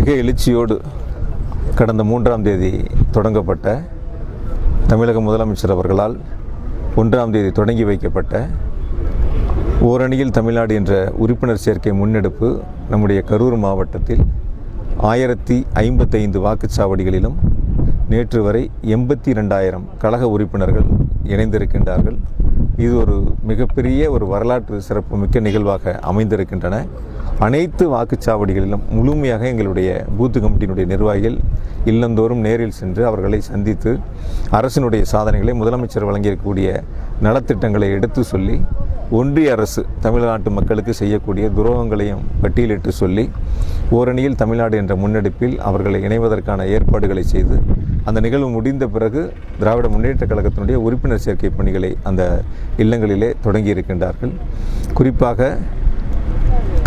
மிக எழுச்சியோடு கடந்த மூன்றாம் தேதி தொடங்கப்பட்ட தமிழக முதலமைச்சர் அவர்களால் ஒன்றாம் தேதி தொடங்கி வைக்கப்பட்ட ஓரணியில் தமிழ்நாடு என்ற உறுப்பினர் சேர்க்கை முன்னெடுப்பு நம்முடைய கரூர் மாவட்டத்தில் ஆயிரத்தி ஐம்பத்தைந்து வாக்குச்சாவடிகளிலும் நேற்று வரை எண்பத்தி ரெண்டாயிரம் கழக உறுப்பினர்கள் இணைந்திருக்கின்றார்கள். இது ஒரு மிகப்பெரிய ஒரு வரலாற்று சிறப்பு மிக்க நிகழ்வாக அமைந்திருக்கின்றன. அனைத்து வாக்குச்சாவடிகளிலும் முழுமையாக எங்களுடைய பூத்து கமிட்டியினுடைய நிர்வாகிகள் இல்லந்தோறும் நேரில் சென்று அவர்களை சந்தித்து அரசினுடைய சாதனைகளை முதலமைச்சர் வழங்கியிருக்கக்கூடிய நலத்திட்டங்களை எடுத்து சொல்லி ஒன்றிய அரசு தமிழ்நாட்டு மக்களுக்கு செய்யக்கூடிய துரோகங்களையும் பட்டியலிட்டு சொல்லி ஓரணியில் தமிழ்நாடு என்ற முன்னெடுப்பில் அவர்களை இணைவதற்கான ஏற்பாடுகளை செய்து அந்த நிகழ்வு முடிந்த பிறகு திராவிட முன்னேற்ற கழகத்தினுடைய உறுப்பினர் சேர்க்கை பணிகளை அந்த இல்லங்களிலே தொடங்கியிருக்கின்றார்கள். குறிப்பாக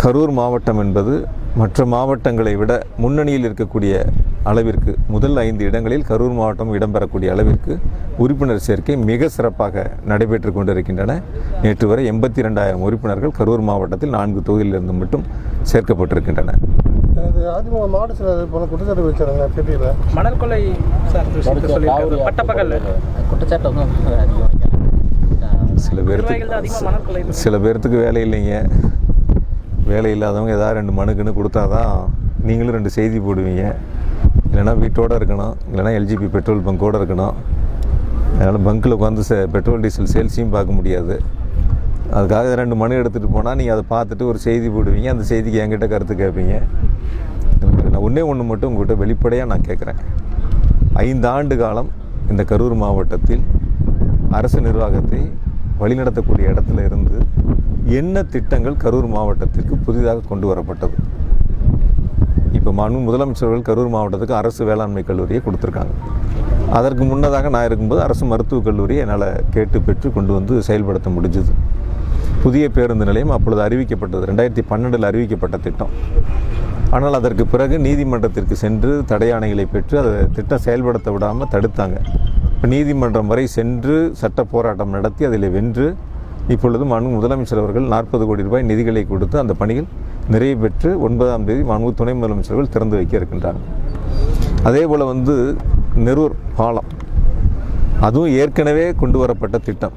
கரூர் மாவட்டம் என்பது மற்ற மாவட்டங்களை விட முன்னணியில் இருக்கக்கூடிய அளவிற்கு முதல் ஐந்து இடங்களில் கரூர் மாவட்டம் இடம்பெறக்கூடிய அளவிற்கு உறுப்பினர் சேர்க்கை மிக சிறப்பாக நடைபெற்று கொண்டிருக்கின்றன. நேற்று வரை எண்பத்தி ரெண்டாயிரம் உறுப்பினர்கள் கரூர் மாவட்டத்தில் நான்கு தொகுதியிலிருந்து மட்டும் சேர்க்கப்பட்டிருக்கின்றன. அதிமுக மாவட்ட குற்றச்சாட்டு வச்சாங்க மணல் குற்றச்சாட்டு சில பேர்த்துக்கு சில பேர்த்துக்கு வேலை இல்லைங்க. வேலை இல்லாதவங்க ஏதாவது ரெண்டு மனுக்குன்னு கொடுத்தா தான் நீங்களும் ரெண்டு செய்தி போடுவீங்க. இல்லைன்னா வீட்டோடு இருக்கணும். இல்லைன்னா எல்ஜிபி பெட்ரோல் பங்கோடு இருக்கணும். அதனால் பங்க்கில் உட்காந்து சே பெட்ரோல் டீசல் சேல்ஸையும் பார்க்க முடியாது. அதுக்காக ரெண்டு மனு எடுத்துகிட்டு போனால் நீங்கள் அதை பார்த்துட்டு ஒரு செய்தி போடுவீங்க. அந்த செய்திக்கு என்கிட்ட கருத்து கேட்பீங்க நான் ஒன்றே ஒன்று மட்டும் உங்கள்கிட்ட வெளிப்படையாக நான் கேட்குறேன் ஐந்து ஆண்டு காலம் இந்த கரூர் மாவட்டத்தில் அரசு நிர்வாகத்தை வழிநடத்தக்கூடிய இடத்துல இருந்து என்ன திட்டங்கள் கரூர் மாவட்டத்திற்கு புதிதாக கொண்டு வரப்பட்டது? இப்போ மனு முதலமைச்சர்கள் கரூர் மாவட்டத்துக்கு அரசு வேளாண்மை கல்லூரியை கொடுத்துருக்காங்க. அதற்கு முன்னதாக நான் இருக்கும்போது அரசு மருத்துவக் கல்லூரியை என்னால் கேட்டு பெற்று கொண்டு வந்து செயல்படுத்த முடிஞ்சது. புதிய பேருந்து நிலையம் அப்பொழுது அறிவிக்கப்பட்டது. ரெண்டாயிரத்தி பன்னெண்டில் அறிவிக்கப்பட்ட திட்டம். ஆனால் அதற்கு பிறகு நீதிமன்றத்திற்கு சென்று தடையாணைகளை பெற்று அதை திட்டம் செயல்படுத்த விடாமல் தடுத்தாங்க. இப்போ நீதிமன்றம் வரை சென்று சட்ட போராட்டம் நடத்தி அதில் வென்று இப்பொழுது மனு முதலமைச்சர் அவர்கள் நாற்பது கோடி ரூபாய் நிதிகளை கொடுத்து அந்த பணிகள் நிறைவு பெற்று ஒன்பதாம் தேதி மனு துணை முதலமைச்சர்கள் திறந்து வைக்க இருக்கின்றாங்க அதே போல் வந்து நெரூர் பாலம் அதுவும் ஏற்கனவே கொண்டு வரப்பட்ட திட்டம்.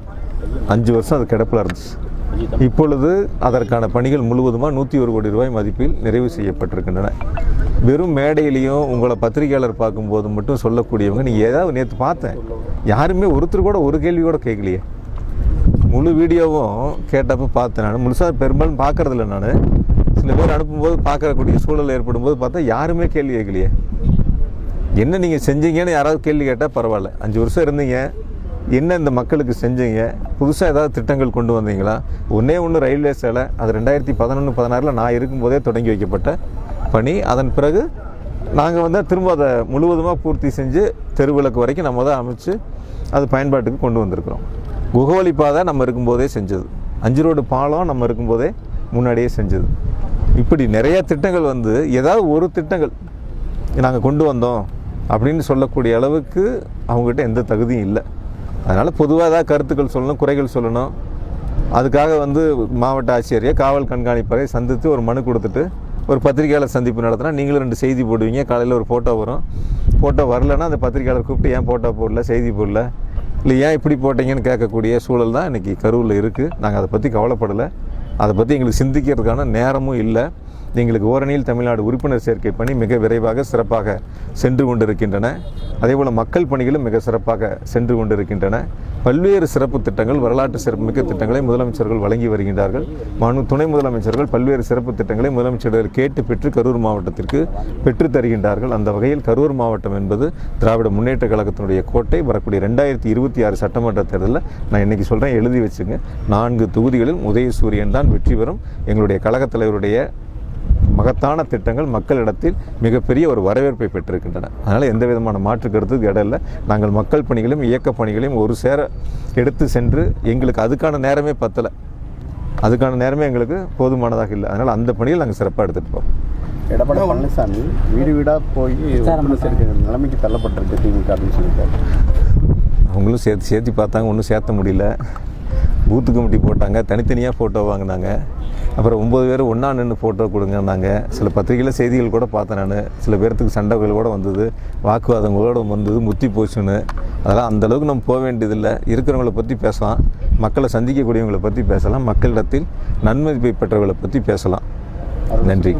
அஞ்சு வருஷம் அது கிடப்பில் இருந்துச்சு. இப்பொழுது அதற்கான பணிகள் முழுவதுமாக நூற்றி ஒரு கோடி ரூபாய் மதிப்பில் நிறைவு செய்யப்பட்டிருக்கின்றன. வெறும் மேடையிலையும் உங்களை பத்திரிகையாளர் பார்க்கும்போது மட்டும் சொல்லக்கூடியவங்க நீங்கள் ஏதாவது நேற்று பார்த்தேன். யாருமே ஒருத்தர் கூட ஒரு கேள்வி கூட கேட்கலையே. முழு வீடியோவும் கேட்டப்போ பார்த்தேன் நான். முழுசாக பெரும்பாலும் பார்க்குறதில்ல நான். சில பேர் அனுப்பும்போது பார்க்கக்கூடிய சூழல் ஏற்படும் போது பார்த்தா யாருமே கேள்வி கேட்கலையே. என்ன நீங்கள் செஞ்சீங்கன்னு யாராவது கேள்வி கேட்டால் பரவாயில்ல. அஞ்சு வருஷம் இருந்தீங்க. என்ன இந்த மக்களுக்கு செஞ்சீங்க? புதுசாக ஏதாவது திட்டங்கள் கொண்டு வந்தீங்களா? ஒன்றே ஒன்று ரயில்வே சேலை அது ரெண்டாயிரத்தி பதினொன்று பதினாறில் நான் இருக்கும்போதே தொடங்கி வைக்கப்பட்ட பணி. அதன் பிறகு நாங்கள் வந்து திரும்ப அதை முழுவதுமாக பூர்த்தி செஞ்சு தெருவிளக்கு வரைக்கும் நம்ம தான் அமைச்சு அது பயன்பாட்டுக்கு கொண்டு வந்திருக்கிறோம். குகவழி பாதை நம்ம இருக்கும்போதே செஞ்சது. அஞ்சு ரோடு பாலம் நம்ம இருக்கும்போதே முன்னாடியே செஞ்சது. இப்படி நிறைய திட்டங்கள் வந்து ஏதாவது ஒரு திட்டங்கள் நாங்கள் கொண்டு வந்தோம் அப்படின்னு சொல்லக்கூடிய அளவுக்கு அவங்ககிட்ட எந்த தகுதியும் இல்லை. அதனால் பொதுவாக ஏதாவது கருத்துக்கள் சொல்லணும் குறைகள் சொல்லணும். அதுக்காக வந்து மாவட்ட ஆட்சியரையோ காவல் கண்காணிப்பரை சந்தித்து ஒரு மனு கொடுத்துட்டு ஒரு பத்திரிகையாளர் சந்திப்பு நடத்தினா நீங்களும் ரெண்டு செய்தி போடுவீங்க. காலையில் ஒரு ஃபோட்டோ வரும். ஃபோட்டோ வரலன்னா அந்த பத்திரிகையாளர் கூப்பிட்டு ஏன் ஃபோட்டோ போடல செய்தி போடல? இல்லை ஏன் இப்படி போட்டீங்கன்னு கேட்கக்கூடிய சூழல் தான் இன்றைக்கி கரூரில் இருக்குது. நாங்கள் அதை பற்றி கவலைப்படலை. அதை பற்றி எங்களுக்கு சிந்திக்கிறதுக்கான நேரமும் இல்லை. எங்களுக்கு ஓரணியில் தமிழ்நாடு உறுப்பினர் சேர்க்கை பணி மிக விரைவாக சிறப்பாக சென்று கொண்டிருக்கின்றன. அதேபோல் மக்கள் பணிகளும் மிக சிறப்பாக சென்று கொண்டிருக்கின்றன. பல்வேறு சிறப்பு திட்டங்கள் வரலாற்று சிறப்புமிக்க திட்டங்களை முதலமைச்சர்கள் வழங்கி வருகின்றார்கள். மனு துணை முதலமைச்சர்கள் பல்வேறு சிறப்பு திட்டங்களை முதலமைச்சர்கள் கேட்டு பெற்று கரூர் மாவட்டத்திற்கு பெற்று தருகின்றார்கள். அந்த வகையில் கரூர் மாவட்டம் என்பது திராவிட முன்னேற்ற கழகத்தினுடைய கோட்டை வரக்கூடிய ரெண்டாயிரத்தி இருபத்தி ஆறு சட்டமன்ற தேர்தலில் நான் இன்றைக்கி சொல்கிறேன் எழுதி வச்சுங்க. நான்கு தொகுதிகளில் உதயசூரியன் தான் வெற்றி பெறும். எங்களுடைய கழகத் தலைவருடைய மகத்தான திட்டங்கள் மக்களிடத்தில் மிகப்பெரிய ஒரு வரவேற்பை பெற்றிருக்கின்றன. அதனால் எந்த விதமான மாற்று கருத்துக்கு இடம் இல்லை. நாங்கள் மக்கள் பணிகளையும் இயக்க பணிகளையும் ஒரு சேர எடுத்து சென்று எங்களுக்கு அதுக்கான நேரமே பத்தலை. அதுக்கான நேரமே எங்களுக்கு போதுமானதாக இல்லை. அதனால் அந்த பணியில் நாங்கள் சிறப்பாக எடுத்துகிட்டு போகிறோம் எடப்பாடி பழனிசாமி வீடு வீடாக போய் நிலைமைக்கு தள்ளப்பட்டிருக்கு திமுக அப்படின்னு சொல்லியிருக்காரு அவங்களும் சேர்த்து சேர்த்து பார்த்தாங்க. ஒன்றும் சேர்த்த முடியல. பூத்து கமிட்டி போட்டாங்க. தனித்தனியாக ஃபோட்டோ வாங்கினாங்க. அப்புறம் ஒம்பது பேர் ஒன்றா நின்று ஃபோட்டோ கொடுங்கன்னாங்க. சில பத்திரிகையில் செய்திகள் கூட பார்த்தேன் நான். சில பேர்த்துக்கு சண்டைகள் கூட வந்தது. வாக்குவாதம் கூட வந்தது முத்தி போச்சுன்னு. அதெல்லாம் அந்த அளவுக்கு நம்ம போக வேண்டியதில்லை. இருக்கிறவங்கள பற்றி பேசலாம். மக்களை சந்திக்கக்கூடியவங்களை பற்றி பேசலாம். மக்களிடத்தில் நன்மதிப்பை பெற்றவர்களை பற்றி பேசலாம். நன்றி.